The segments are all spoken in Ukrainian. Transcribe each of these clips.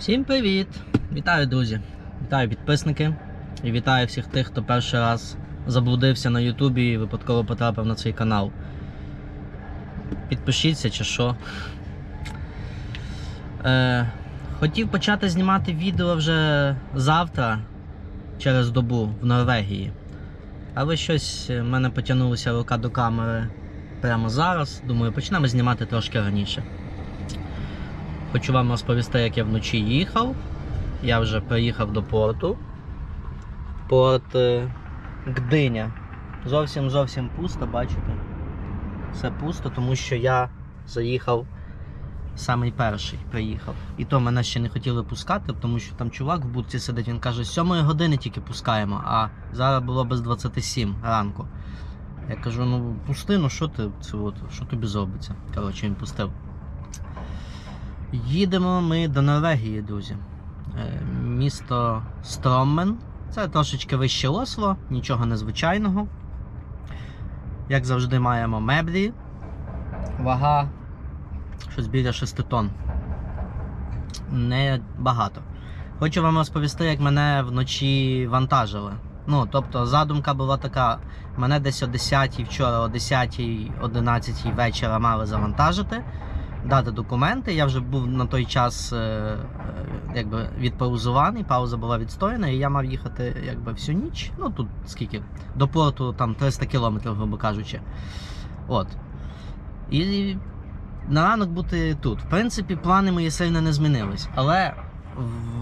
Всім привіт! Вітаю, друзі! Вітаю підписники і вітаю всіх тих, хто перший раз заблудився на Ютубі і випадково потрапив на цей канал. Підпишіться чи що. Е, хотів почати знімати відео вже завтра через добу в Норвегії. Але щось в мене потягнулася рука до камери прямо зараз. Думаю, почнемо знімати трошки раніше. Хочу вам розповісти, як я вночі їхав. Я вже приїхав до порту. Порт е, Гдиня. Зовсім зовсім пусто, бачите? Все пусто, тому що я заїхав самий перший приїхав. І то мене ще не хотіли пускати, тому що там чувак в будці сидить, він каже, з 7 години тільки пускаємо, а зараз було без 27 ранку. Я кажу, ну пусти, ну що ти це от, що тобі зробиться? Коротше, він пустив. Їдемо ми до Норвегії, друзі. Е, Місто Строммен. Це трошечки вище Осло, нічого незвичайного. Як завжди, маємо меблі. Вага щось біля 6 тонн. Не багато. Хочу вам розповісти, як мене вночі вантажили. Ну, тобто, задумка була така: мене десь о 10 вчора, о 10 11 вечора мали завантажити дати документи. Я вже був на той час е, е, якби відпаузований, пауза була відстояна, і я мав їхати якби всю ніч. Ну тут скільки? До порту там 300 кілометрів, грубо кажучи. От. І на ранок бути тут. В принципі, плани мої сильно не змінились. Але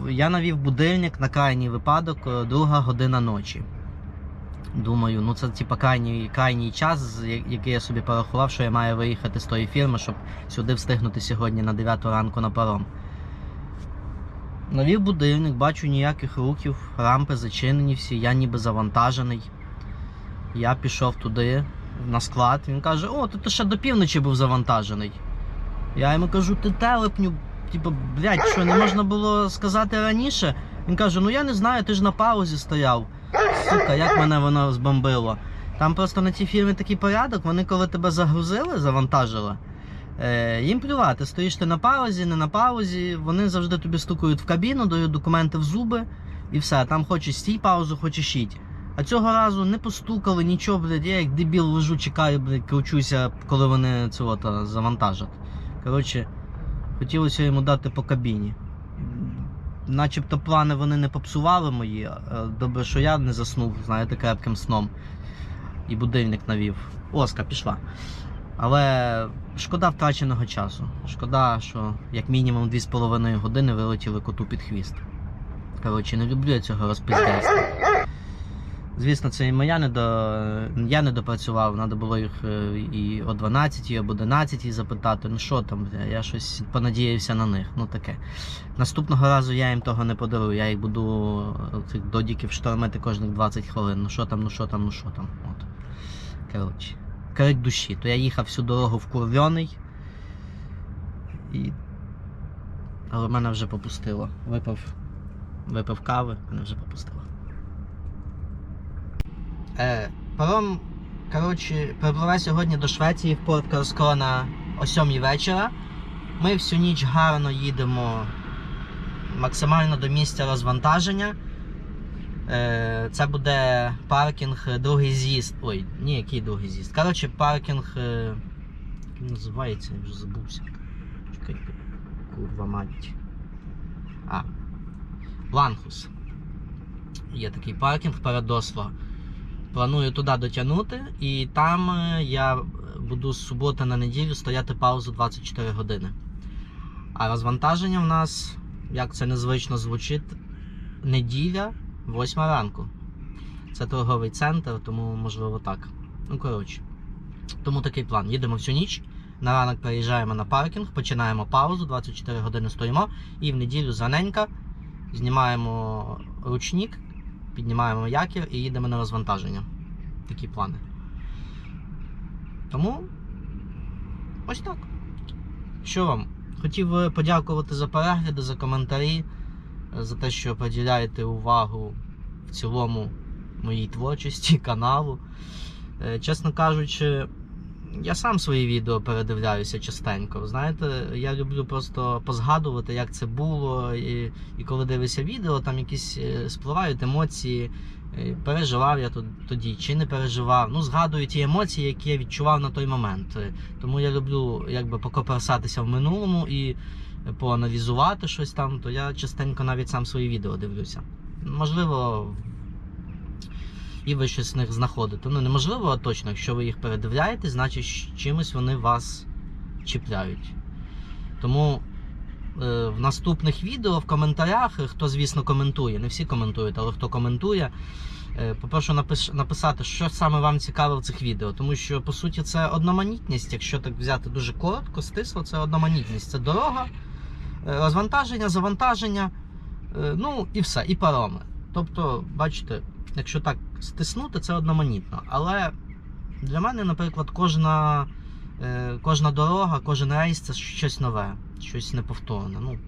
я навів будильник на крайній випадок, е, друга година ночі. Думаю, ну це типа крайній, крайній час, який я собі порахував, що я маю виїхати з тої фірми, щоб сюди встигнути сьогодні на 9 ранку на паром. Навів будильник, бачу ніяких рухів, рампи зачинені всі, я ніби завантажений. Я пішов туди, на склад. Він каже: О, то ти ще до півночі був завантажений. Я йому кажу, ти телепню, типу, блядь, що не можна було сказати раніше? Він каже: Ну я не знаю, ти ж на паузі стояв. Сука, як мене воно збомбило. Там просто на цій фірмі такий порядок, вони коли тебе загрузили, завантажили, е, їм плювати, стоїш ти на паузі, не на паузі, вони завжди тобі стукають в кабіну, дають документи в зуби і все. Там хочеш стій паузу, хочеш їдь. А цього разу не постукали, нічого, блядь, я як дебіл лежу, чекаю, блядь, кручуся, коли вони цього то завантажать. Коротше, хотілося йому дати по кабіні. Начебто плани вони не попсували мої. е, Добре, що я не заснув, знаєте, крепким сном. І будильник навів. Оска пішла. Але шкода втраченого часу. Шкода, що як мінімум 2,5 години вилетіли коту під хвіст. Коротше, не люблю я цього розпиздяйства. Звісно, це і моя не до... я не допрацював, треба було їх е, і о 12 або 11 запитати, ну що там, я щось понадіявся на них. Ну таке. Наступного разу я їм того не подарую, я їх буду е, цих додіків штормити кожних 20 хвилин. Ну що там, ну що там, ну що там. От. Коротше. Крик душі. То я їхав всю дорогу вкурвьоний. І... Але мене вже попустило. Випив, випив кави, мене вже попустило. Е, паром, коротше, припливе сьогодні до Швеції в порт Карскона о 7 вечора. Ми всю ніч гарно їдемо максимально до місця розвантаження. Е, Це буде паркінг другий з'їзд. Ой, ні, який другий з'їзд. Коротше, паркінг. е, Як називається, я вже забувся. Чекайте, курва мать. А. Ланхус. Є такий паркінг перед. Планую туди дотягнути, і там е, я буду з суботи на неділю стояти паузу 24 години. А розвантаження в нас, як це незвично звучить, неділя, 8 ранку. Це торговий центр, тому можливо так. Ну, коротше. Тому такий план. Їдемо всю ніч. На ранок переїжджаємо на паркінг, починаємо паузу, 24 години стоїмо, і в неділю зраненька знімаємо ручник, піднімаємо якір і їдемо на розвантаження. Такі плани. Тому ось так. Що вам? Хотів подякувати за перегляди, за коментарі, за те, що приділяєте увагу в цілому моїй творчості, каналу. Е, Чесно кажучи, я сам свої відео передивляюся частенько. Знаєте, я люблю просто позгадувати, як це було. І, і коли дивишся відео, там якісь е, спливають емоції. Е, Переживав я тод- тоді чи не переживав. Ну, згадую ті емоції, які я відчував на той момент. Е, Тому я люблю якби покоперсатися в минулому і поаналізувати щось там, то я частенько навіть сам свої відео дивлюся. Можливо, і ви щось з них знаходите. Ну, неможливо, а точно, якщо ви їх передивляєте, значить чимось вони вас чіпляють. Тому е, в наступних відео в коментарях, е, хто, звісно, коментує, не всі коментують, але хто коментує, е, попрошу напиш- написати, що саме вам цікаво в цих відео. Тому що, по суті, це одноманітність, якщо так взяти дуже коротко, стисло, це одноманітність. Це дорога, е, розвантаження, завантаження, е, ну і все, і пароми. Тобто, бачите, якщо так стиснути, це одноманітно. Але для мене, наприклад, кожна, е, кожна дорога, кожен рейс це щось нове, щось неповторне. Ну,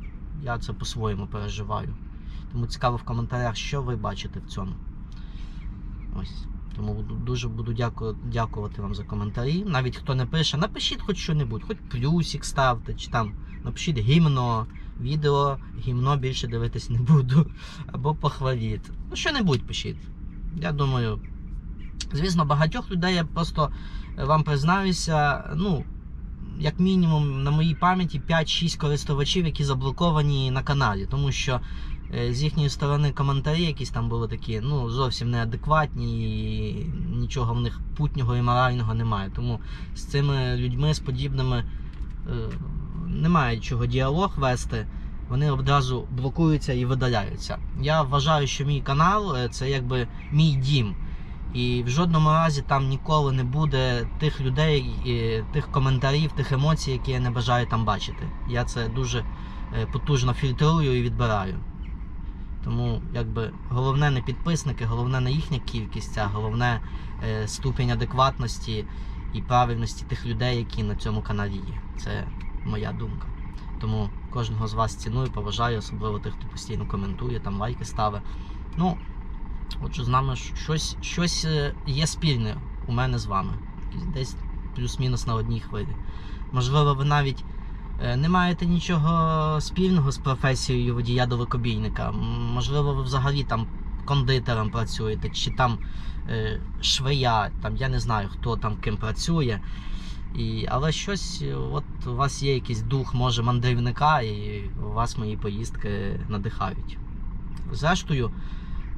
я це по-своєму переживаю. Тому цікаво в коментарях, що ви бачите в цьому. Ось. Тому дуже буду дяку, дякувати вам за коментарі. Навіть хто не пише, напишіть хоч що-небудь, хоч плюсик ставте, чи там напишіть гімно, відео, гімно більше дивитись не буду. Або похваліть. Ну, що-небудь пишіть. Я думаю, звісно, багатьох людей я просто е, вам признаюся, ну, як мінімум, на моїй пам'яті 5-6 користувачів, які заблоковані на каналі, тому що е, з їхньої сторони коментарі якісь там були такі, ну, зовсім неадекватні, і нічого в них путнього і морального немає. Тому з цими людьми, з подібними, е, немає чого діалог вести. Вони одразу блокуються і видаляються. Я вважаю, що мій канал е, це якби мій дім. І в жодному разі там ніколи не буде тих людей, і тих коментарів, тих емоцій, які я не бажаю там бачити. Я це дуже е, потужно фільтрую і відбираю. Тому якби головне не підписники, головне не їхня кількість, а головне е, ступінь адекватності і правильності тих людей, які на цьому каналі є. Це моя думка. Тому кожного з вас ціную, поважаю, особливо тих, хто постійно коментує, там лайки ставить. Ну, отже, з нами щось, щось е, є спільне у мене з вами. Десь плюс-мінус на одній хвилі. Можливо, ви навіть е, не маєте нічого спільного з професією водія далекобійника. Можливо, ви взагалі там кондитером працюєте, чи там е, швея, там я не знаю, хто там ким працює. І, але щось, е, от у вас є якийсь дух, може, мандрівника, і у вас мої поїздки надихають. Зрештою,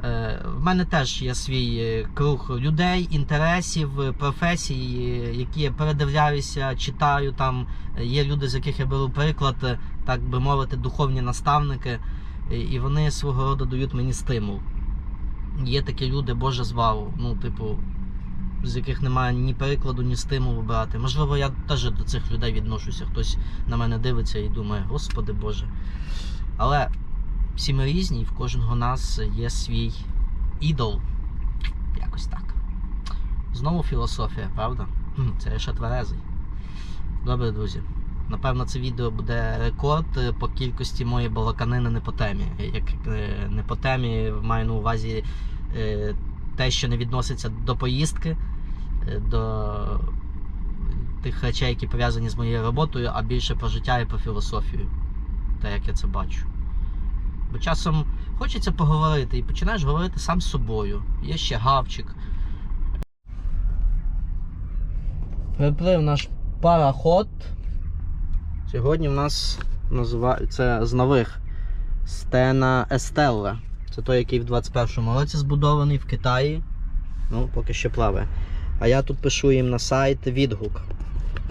е, в мене теж є свій е, круг людей, інтересів, професій, які я передивляюся, читаю. Там є люди, з яких я беру приклад, так би мовити, духовні наставники, і вони свого роду дають мені стимул. Є такі люди, Боже звав, ну, типу, з яких немає ні перекладу, ні стимулу брати. Можливо, я теж до цих людей відношуся. Хтось на мене дивиться і думає, Господи Боже. Але всі ми різні, і в кожного нас є свій ідол. Якось так. Знову філософія, правда? Це я ще тверезий. Добре, друзі. Напевно, це відео буде рекорд по кількості моєї балаканини не по темі. Як е, не по темі, маю на увазі е, те, що не відноситься до поїздки, до тих речей, які пов'язані з моєю роботою, а більше про життя і про філософію. Те, як я це бачу. Бо часом хочеться поговорити і починаєш говорити сам з собою. Є ще гавчик. Приплив наш пароход. Сьогодні в нас називається з нових Стена Естелла. Це той, який в 21-му році збудований в Китаї. Ну, поки що плаває. А я тут пишу їм на сайт відгук.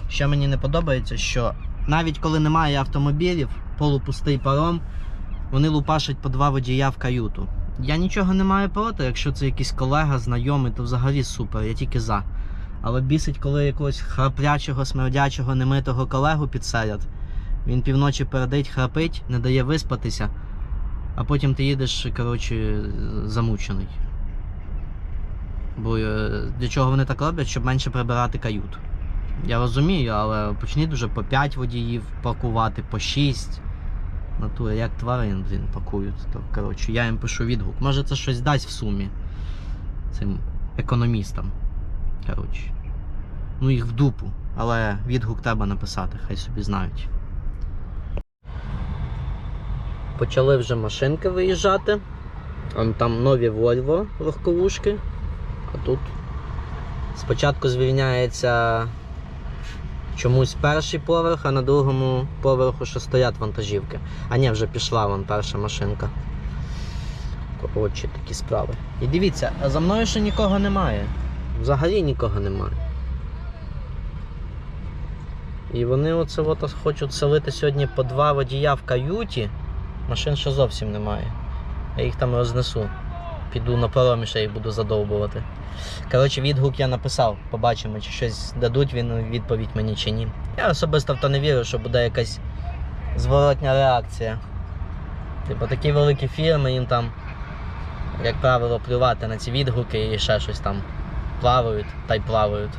Що мені не подобається, що навіть коли немає автомобілів, полупустий паром, вони лупашать по два водія в каюту. Я нічого не маю проти, якщо це якийсь колега, знайомий, то взагалі супер, я тільки за. Але бісить, коли якогось храплячого, смердячого, немитого колегу підселять. Він півночі передить, храпить, не дає виспатися, а потім ти їдеш, коротше, замучений. Бо е, для чого вони так роблять, щоб менше прибирати кают. Я розумію, але почніть уже по 5 водіїв пакувати, по 6. Натура, як тварин, блін, пакують. То, коротше, я їм пишу відгук. Може це щось дасть в сумі цим економістам. Коротше. Ну їх в дупу. але відгук треба написати, хай собі знають. Почали вже машинки виїжджати. Там нові Volvo легковушки. Тут спочатку звільняється чомусь перший поверх, а на другому поверху ще стоять вантажівки. А ні, вже пішла вон перша машинка. Коротше, такі справи. І дивіться, а за мною ще нікого немає. Взагалі нікого немає. І вони оце от хочуть селити сьогодні по два водія в каюті. Машин ще зовсім немає. Я їх там рознесу. Піду на паромі ще їх буду задовбувати. Коротше, відгук я написав. Побачимо, чи щось дадуть він відповідь мені чи ні. Я особисто в то не вірю, що буде якась зворотня реакція. Типу такі великі фірми, їм там, як правило, плювати на ці відгуки і ще щось там плавають та й плавають.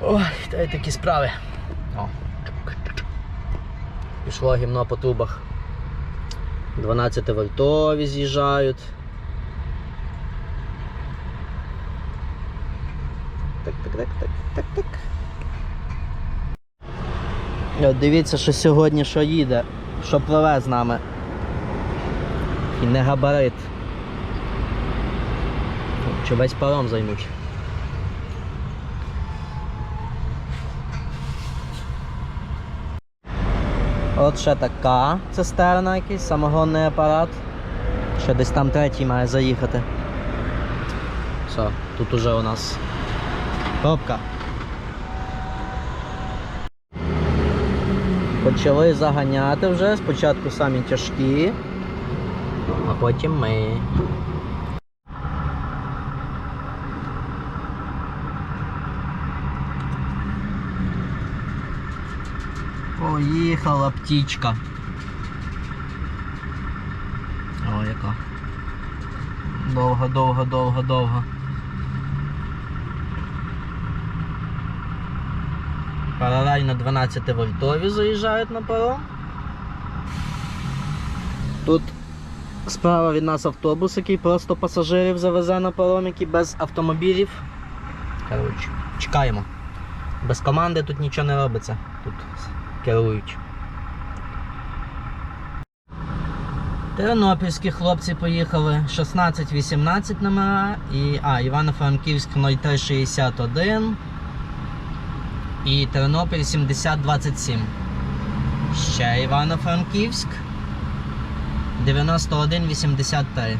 Ой, та й такі справи. О. Пішло гімно по трубах. 12 вольтові з'їжджають. Так, так, так, так, так, так. От дивіться, що сьогодні що їде, що пливе з нами. І не габарит. Чи весь паром займуть. От ще така цистерна якийсь, самогонний апарат. Ще десь там третій має заїхати. Все, тут уже у нас пробка. Почали заганяти вже, спочатку самі тяжкі, а потім ми. Поїхала птічка. О, яка. Довго, довго, довго, довго. Паралельно 12 вольтові заїжджають на паром. Тут справа від нас автобус, який просто пасажирів завезе на паром, який без автомобілів. Коротше, чекаємо. Без команди тут нічого не робиться. Тут керують. Тернопільські хлопці поїхали 16-18 номера і. А, Івано-Франківськ 0361 і Тернопіль 7027. Ще Івано-Франківськ 9183.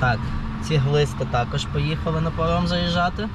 Так, ці глисти також поїхали на паром заїжджати.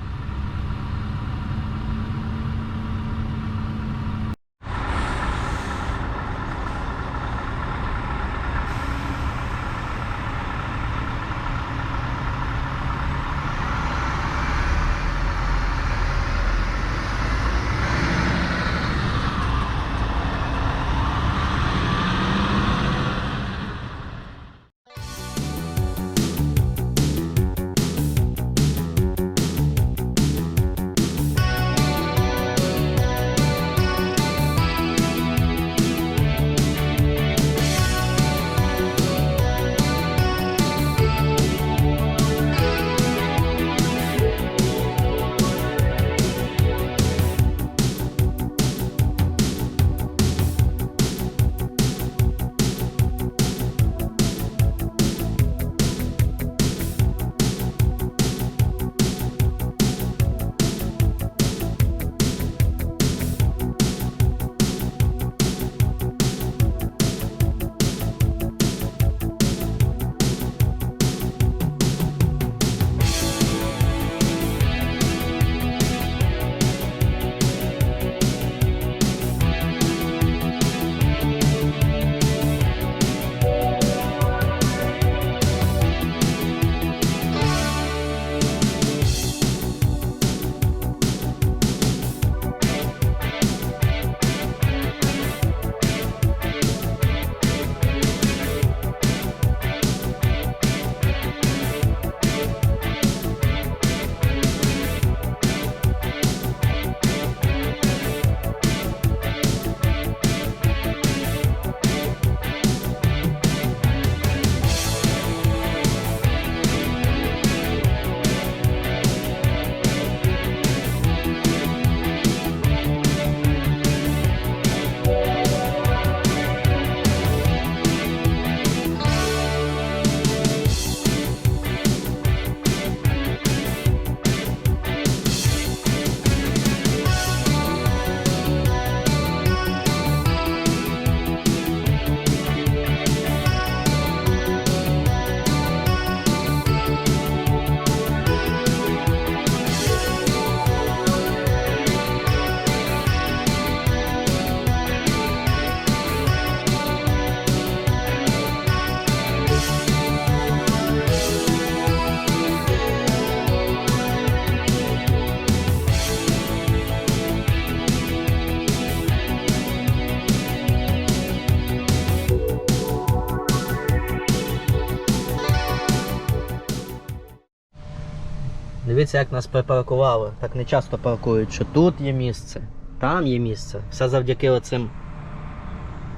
Дивіться, як нас припаркували. Так не часто паркують, що тут є місце, там є місце. Все завдяки оцим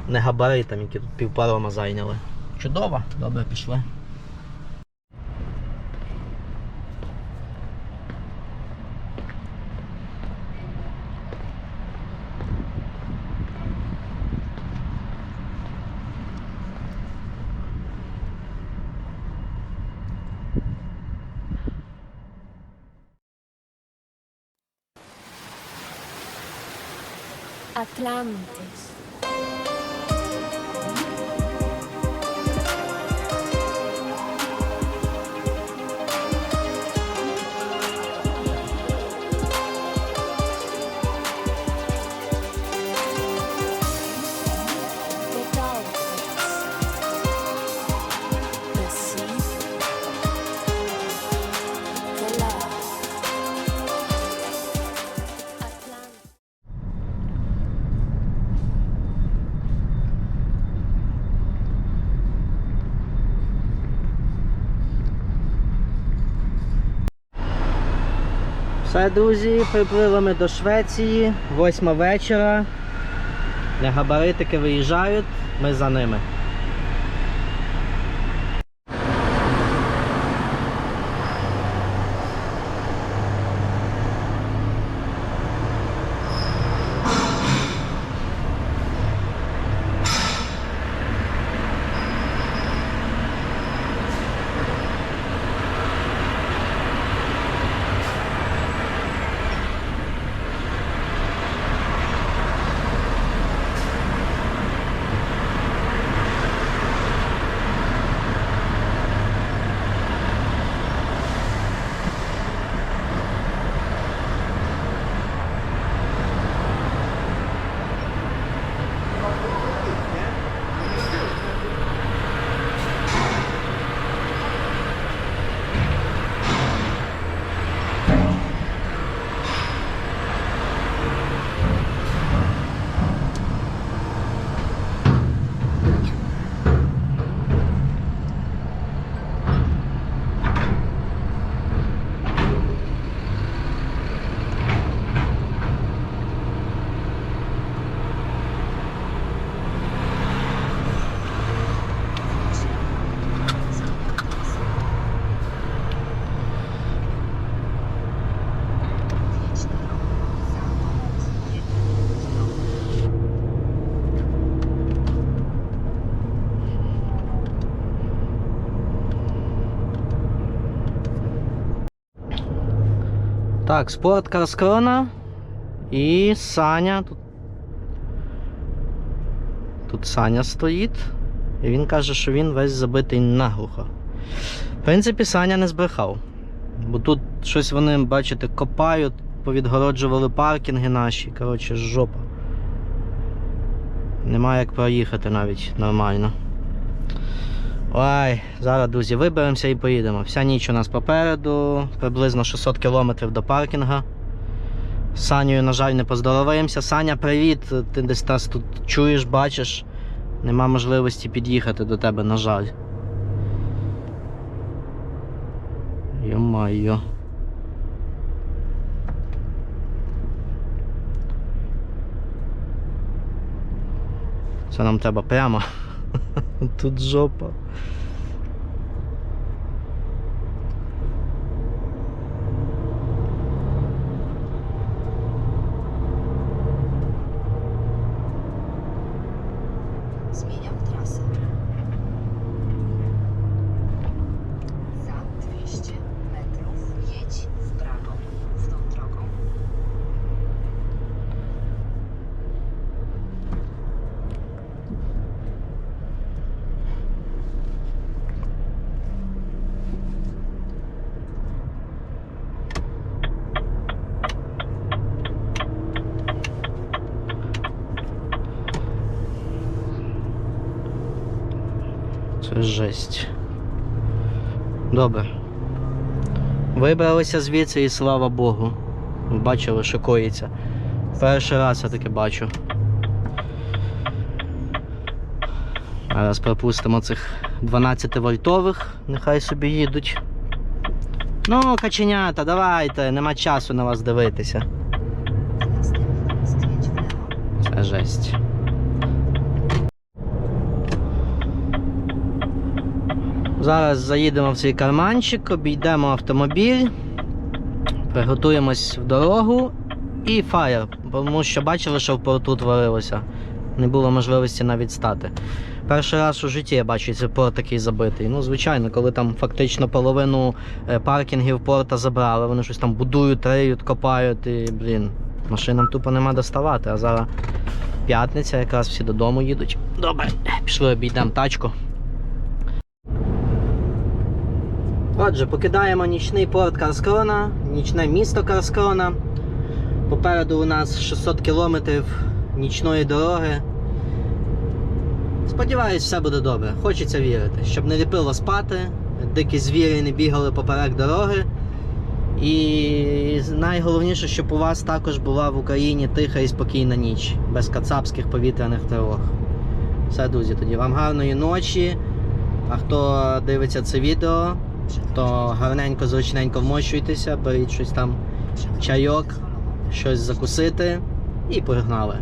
негабаритам, які тут півпарома зайняли. Чудово, добре пішли. พลัม Все, друзі, приплили ми до Швеції, восьма вечора. Негабаритики виїжджають, ми за ними. Так, спортка Скрона і Саня. Тут, тут Саня стоїть. І він каже, що він весь забитий наглухо. В принципі, Саня не збрехав. Бо тут щось вони, бачите, копають, повідгороджували паркінги наші. Коротше, жопа. Немає як проїхати навіть нормально. Ой, зараз, друзі, виберемося і поїдемо. Вся ніч у нас попереду, приблизно 600 кілометрів до паркінга. З Санєю, на жаль, не поздороваємося. Саня, привіт! Ти десь нас тут чуєш, бачиш. Нема можливості під'їхати до тебе, на жаль. Йо-майо. Це нам треба прямо. Тут жопа. Zmieniam Це жесть. Добре. Вибралися звідси і слава Богу. Бачили, що коїться. Перший раз я таке бачу. Зараз пропустимо цих 12 вольтових, нехай собі їдуть. Ну, каченята, давайте, нема часу на вас дивитися. Це жесть. Зараз заїдемо в свій карманчик, обійдемо автомобіль, приготуємось в дорогу і фаєр, тому що бачили, що в порту творилося. Не було можливості навіть стати. Перший раз у житті я бачу цей порт такий забитий. Ну, звичайно, коли там фактично половину е, паркінгів порта забрали, вони щось там будують, риють, копають і, блін, машинам тупо нема доставати. А зараз п'ятниця, якраз всі додому їдуть. Добре, пішли обійдемо тачку. Отже, покидаємо нічний порт Карскрона, нічне місто Карскрона. Попереду у нас 600 кілометрів нічної дороги. Сподіваюсь, все буде добре. Хочеться вірити, щоб не ліпило спати, дикі звірі не бігали поперек дороги. І найголовніше, щоб у вас також була в Україні тиха і спокійна ніч, без кацапських повітряних тривог. Все, друзі, тоді вам гарної ночі. А хто дивиться це відео, то гарненько, зручненько вмощуйтеся, беріть щось там, чайок, щось закусити і погнали.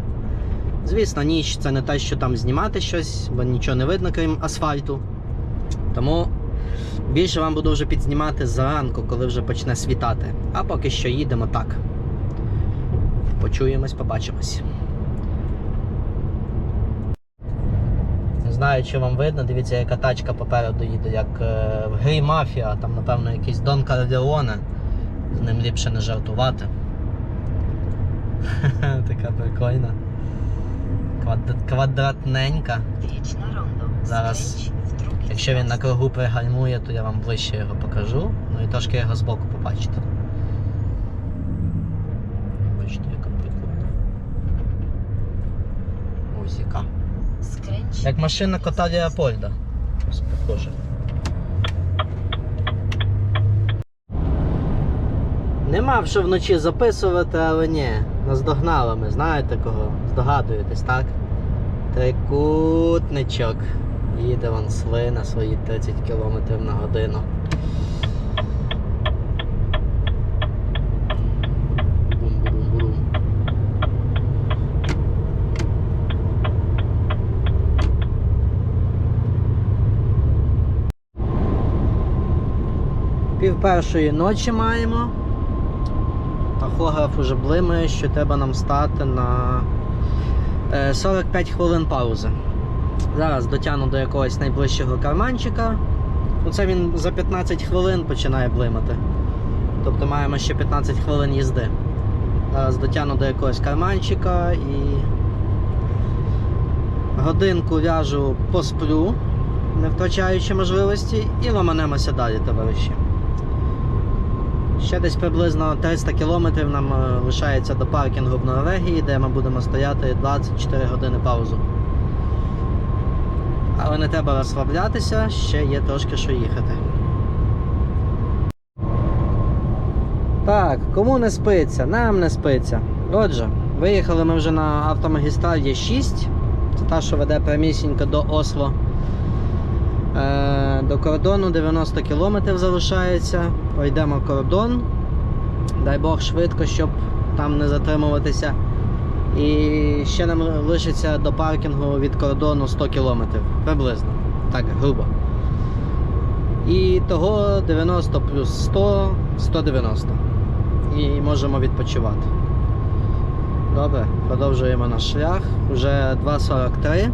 Звісно, ніч це не те, що там знімати щось, бо нічого не видно, крім асфальту. Тому більше вам буду вже підзнімати зранку, коли вже почне світати. А поки що їдемо так. Почуємось, побачимось. Не знаю, чи вам видно, дивіться, яка тачка попереду їде, як е, в грі мафія, там, напевно, якийсь Дон Карлеоне. З ним ліпше не жартувати. така прикольна. Квадратненька. Drugi Якщо він на кругу пригальмує, то я вам ближче його покажу. Ну і трошки його збоку побачите. Бачите, яка прикольна. Ось яка. Skręć Як машина кота Леопольда. Похоже. Нема що вночі записувати, але ні. Наздогнали ми, знаєте кого? Здогадуєтесь, так? Трикутничок. Їде вон сли на свої 30 км на годину. Пів першої ночі маємо. Тахограф уже блимає, що треба нам стати на е, 45 хвилин паузи. Зараз дотягну до якогось найближчого карманчика. Оце він за 15 хвилин починає блимати. Тобто маємо ще 15 хвилин їзди. Зараз дотягну до якогось карманчика і годинку ляжу посплю, не втрачаючи можливості, і ломанемося далі, товариші. Ще десь приблизно 300 кілометрів нам е, лишається до паркінгу в Норвегії, де ми будемо стояти 24 години паузу. Але не треба розслаблятися, ще є трошки що їхати. Так, кому не спиться? Нам не спиться. Отже, виїхали ми вже на автомагістраль Є6. Це та, що веде прямісінько до Осло. Е, до кордону 90 кілометрів залишається. Пройдемо кордон. Дай Бог швидко, щоб там не затримуватися. І ще нам лишиться до паркінгу від кордону 100 кілометрів. Приблизно. Так, грубо. І того 90 плюс 100 190. І можемо відпочивати. Добре, продовжуємо наш шлях. Уже 2.43.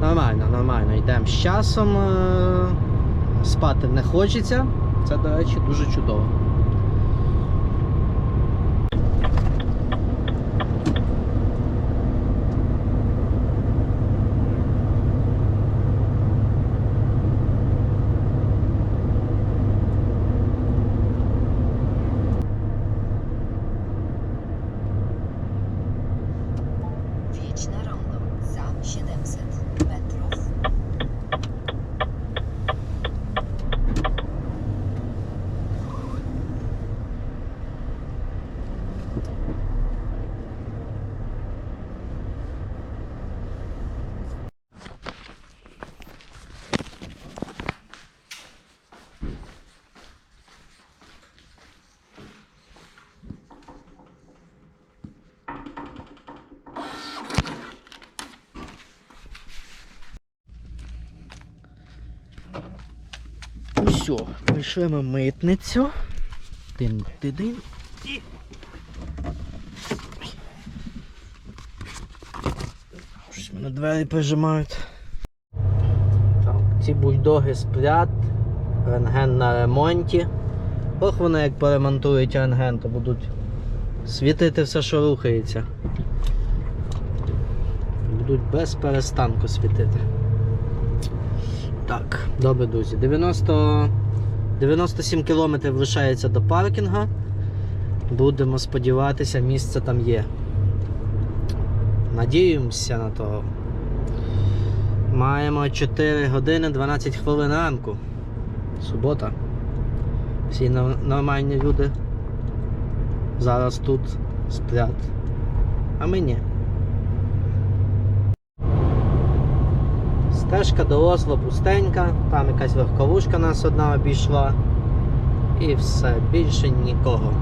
Нормально, нормально, йдемо з часом. е, Спати не хочеться. Це, до речі, дуже чудово. Все, прийшли ми митницю. Тин, тидин. І... Ой. Щось мене двері прижимають. Так, ці бульдоги сплять, рентген на ремонті. Ох, вони як поремонтують рентген, то будуть світити все, що рухається. Будуть без перестанку світити. Так, добре, друзі. 90, 97 кілометрів лишається до паркінга. Будемо сподіватися, місце там є. Надіємося на то. Маємо 4 години 12 хвилин ранку. Субота. Всі нормальні люди зараз тут сплять. А ми ні. Стежка до Осло пустенька, там якась легковушка нас одна обійшла. І все, більше нікого.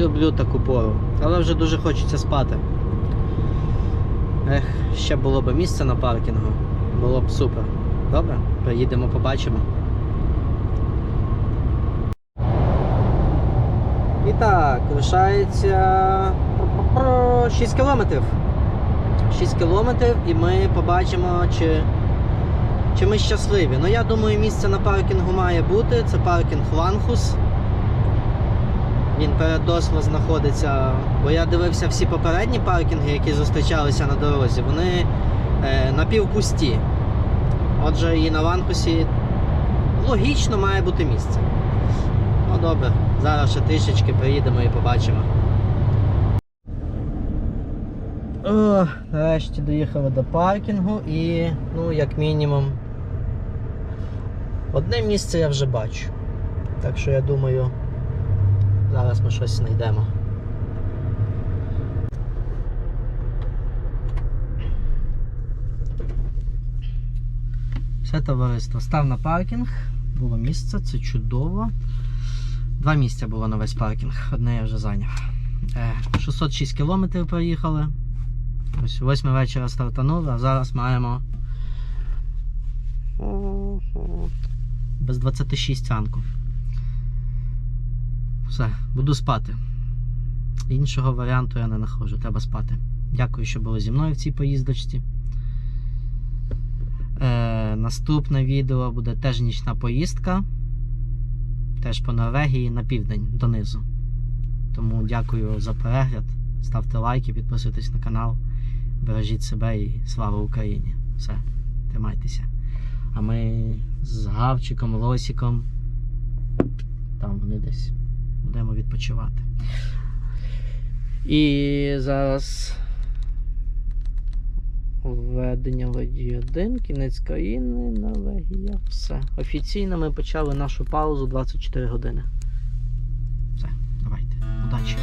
Люблю таку пору, але вже дуже хочеться спати. Ех, ще було б місце на паркінгу. Було б супер. Добре, приїдемо, побачимо. І так, лишається 6 кілометрів. 6 кілометрів і ми побачимо, чи, чи ми щасливі. Ну я думаю, місце на паркінгу має бути. Це паркінг Ланхус. Він перед Осло знаходиться. Бо я дивився всі попередні паркінги, які зустрічалися на дорозі, вони е, напівпусті. Отже, і на Ланхусі логічно має бути місце. Ну добре, зараз ще трішечки приїдемо і побачимо. О, нарешті доїхали до паркінгу і, ну, як мінімум, одне місце я вже бачу. Так що я думаю, зараз ми щось знайдемо. Все товариство став на паркінг, було місце, це чудово. Два місця було на весь паркінг, одне я вже зайняв. Е, 606 кілометрів проїхали. Ось 8 вечора стартанули, а зараз маємо без 26 ранку. Все, буду спати. Іншого варіанту я не знаходжу, треба спати. Дякую, що були зі мною в цій поїздочці. Е, наступне відео буде теж нічна поїздка. Теж по Норвегії на південь донизу. Тому дякую за перегляд. Ставте лайки, підписуйтесь на канал. Бережіть себе і слава Україні. Все, тримайтеся. А ми з Гавчиком, Лосіком. Там вони десь будемо відпочивати. І зараз введення водій 1, кінець країни, Норвегія. Все. Офіційно ми почали нашу паузу 24 години. Все, давайте. Удачі!